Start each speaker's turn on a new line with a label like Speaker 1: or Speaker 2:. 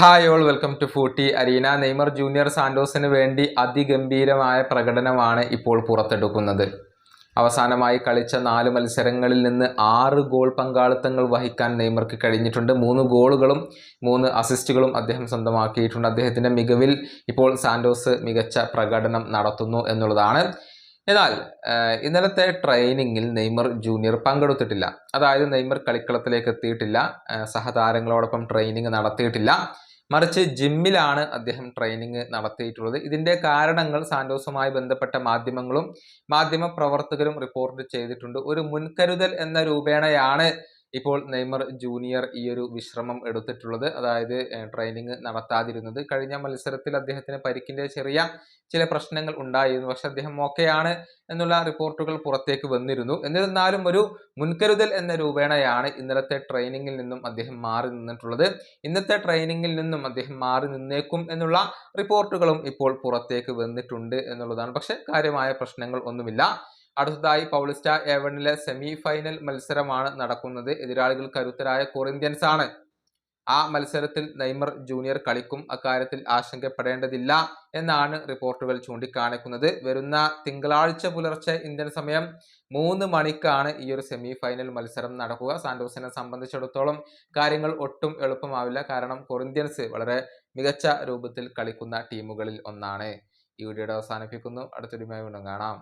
Speaker 1: Hi all welcome to footy arena Neymar junior സാന്റോസിന് വേണ്ടി അതിഗംഭീരമായ പ്രകടനമാണ് ഇപ്പോൾ പുറത്തെടുക്കുന്നത്. അവസാനമായി കളിച്ച നാല് മത്സരങ്ങളിൽ നിന്ന് ആറ് ഗോൾ പങ്കാളിത്തങ്ങൾ വഹിക്കാൻ നെയ്മർക്ക് കഴിഞ്ഞിട്ടുണ്ട്. മൂന്ന് ഗോളുകളും മൂന്ന് അസിസ്റ്റുകളും അദ്ദേഹം സ്വന്തമാക്കിയിട്ടുണ്ട്. അദ്ദേഹത്തിന്റെ മികവിൽ ഇപ്പോൾ സാന്റോസ് മികച്ച പ്രകടനം നടത്തുന്നു എന്നുള്ളതാണ്. എന്നാൽ ഇന്നലത്തെ ട്രെയിനിങ്ങിൽ നെയ്മർ ജൂനിയർ പങ്കെടുത്തിട്ടില്ല. അതായത് നെയ്മർ കളിക്കളത്തിലേക്ക് എത്തിയിട്ടില്ല. സഹതാരങ്ങളോടൊപ്പം ട്രെയിനിങ് നടത്തിയിട്ടില്ല. മറിച്ച് ജിമ്മിലാണ് അദ്ദേഹം ട്രെയിനിങ് നടത്തിയിട്ടുള്ളത്. ഇതിന്റെ കാരണങ്ങൾ സാന്റോസുമായി ബന്ധപ്പെട്ട മാധ്യമങ്ങളും മാധ്യമ പ്രവർത്തകരും റിപ്പോർട്ട് ചെയ്തിട്ടുണ്ട്. ഒരു മുൻകരുതൽ എന്ന രൂപേണയാണ് ഇപ്പോൾ നെയ്മർ ജൂനിയർ ഈ ഒരു വിശ്രമം എടുത്തിട്ടുള്ളത്. അതായത് ട്രെയിനിങ് നടത്താതിരുന്നത്. കഴിഞ്ഞ മത്സരത്തിൽ അദ്ദേഹത്തിന് പരിക്കിന്റെ ചെറിയ ചില പ്രശ്നങ്ങൾ ഉണ്ടായിരുന്നു. പക്ഷെ അദ്ദേഹം ഓക്കെയാണ് എന്നുള്ള റിപ്പോർട്ടുകൾ പുറത്തേക്ക് വന്നിരുന്നു. എന്നിരുന്നാലും ഒരു മുൻകരുതൽ എന്ന രൂപേണയാണ് ഇന്നലത്തെ ട്രെയിനിങ്ങിൽ നിന്നും അദ്ദേഹം മാറി നിന്നിട്ടുള്ളത്. ഇന്നത്തെ ട്രെയിനിങ്ങിൽ നിന്നും അദ്ദേഹം മാറി നിന്നേക്കും എന്നുള്ള റിപ്പോർട്ടുകളും ഇപ്പോൾ പുറത്തേക്ക് വന്നിട്ടുണ്ട് എന്നുള്ളതാണ്. പക്ഷെ കാര്യമായ പ്രശ്നങ്ങൾ ഒന്നുമില്ല. അടുത്തതായി പൗളിസ്റ്റ എവണിലെ സെമി ഫൈനൽ മത്സരമാണ് നടക്കുന്നത്. എതിരാളികൾ കരുത്തരായ കൊറിന്ത്യൻസ് ആണ്. ആ മത്സരത്തിൽ നെയ്മർ ജൂനിയർ കളിക്കും. അക്കാര്യത്തിൽ ആശങ്കപ്പെടേണ്ടതില്ല എന്നാണ് റിപ്പോർട്ടുകൾ ചൂണ്ടിക്കാണിക്കുന്നത്. വരുന്ന തിങ്കളാഴ്ച പുലർച്ചെ ഇന്ത്യൻ സമയം മൂന്ന് മണിക്കാണ് ഈ ഒരു സെമി ഫൈനൽ മത്സരം നടക്കുക. സാന്റോസിനെ സംബന്ധിച്ചിടത്തോളം കാര്യങ്ങൾ ഒട്ടും എളുപ്പമാവില്ല. കാരണം കൊറിന്ത്യൻസ് വളരെ മികച്ച രൂപത്തിൽ കളിക്കുന്ന ടീമുകളിൽ ഒന്നാണ്. ഈ വീഡിയോയുടെ അവസാനിപ്പിക്കുന്നു. അടുത്തൊരുമായി വീണ്ടും കാണാം.